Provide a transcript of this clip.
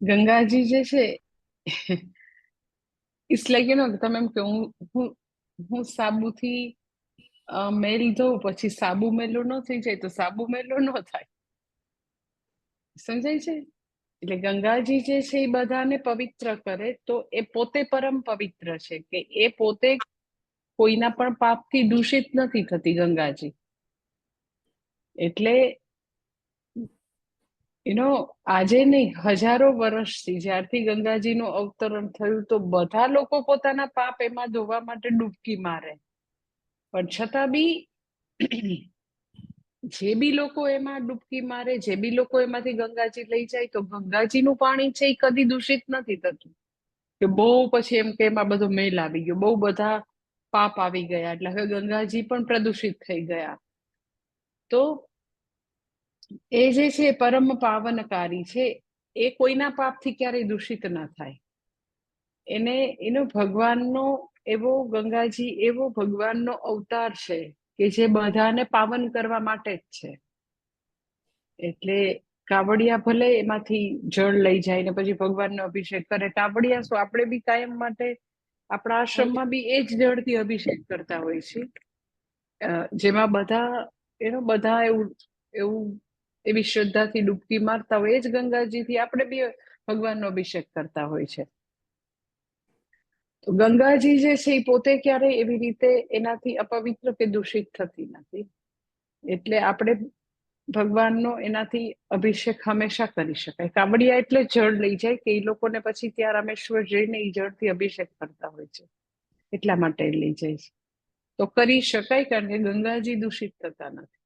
ગંગાજી જે છે it's like you know તમે એમ કે હું હું હું સાબુથી મેલ ધોઉં, પછી સાબુ મેલો ન થઈ જાય તો સાબુ મેલો ન થાય. સમજાય છે? એટલે ગંગાજી જે છે એ બધાને પવિત્ર કરે તો એ પોતે પરમ પવિત્ર છે કે એ પોતે કોઈના પણ પાપથી દૂષિત નથી થતી ગંગાજી. એટલે એનો આજે નહીં, હજારો વર્ષથી જ્યારથી ગંગાજીનું અવતરણ થયું તો બધા લોકો પોતાના પાપ એમાં ધોવા માટે ડૂબકી મારે. પણ છતાં બી, જે બી લોકો એમાં ડૂબકી મારે, જે બી લોકો એમાંથી ગંગાજી લઈ જાય, તો ગંગાજીનું પાણી છે એ કદી દૂષિત નથી થતું. કે બહુ પછી એમ કે એમાં બધો મેલ આવી ગયો, બહુ બધા પાપ આવી ગયા. એટલે હવે ગંગાજી પણ પ્રદૂષિત થઈ ગયા. તો એ જે છે પરમ પાવનકારી છે, એ કોઈના પાપથી ક્યારેય દૂષિત ન થાય. એને, એનો ભગવાનનો એવો ગંગાજી, એવો ભગવાનનો અવતાર છે કે જે બધાને પાવન કરવા માટે જ છે. એટલે કાવડિયા ભલે એમાંથી જળ લઈ જાય ને પછી ભગવાનનો અભિષેક કરે, કાવડિયા શું આપણે બી કાયમ માટે આપણા આશ્રમમાં બી એ જ જળથી અભિષેક કરતા હોય છે. જેમાં બધા, એનો બધા એવું એવું એવી શ્રદ્ધાથી ડૂબકી મારતા હોય, એ જ ગંગાજીથી આપણે બી ભગવાનનો અભિષેક કરતા હોય છે. તો ગંગાજી જે છે એ પોતે ક્યારેય એવી રીતે એનાથી અપવિત્ર કે દૂષિત થતી નથી. એટલે આપણે ભગવાનનો એનાથી અભિષેક હંમેશા કરી શકાય. કાબડિયા એટલે જળ લઈ જાય કે એ લોકોને પછી ત્યાં રામેશ્વર જઈને એ જળથી અભિષેક કરતા હોય છે. એટલા માટે લઈ જાય છે. તો કરી શકાય કારણ કે ગંગાજી દૂષિત થતા નથી.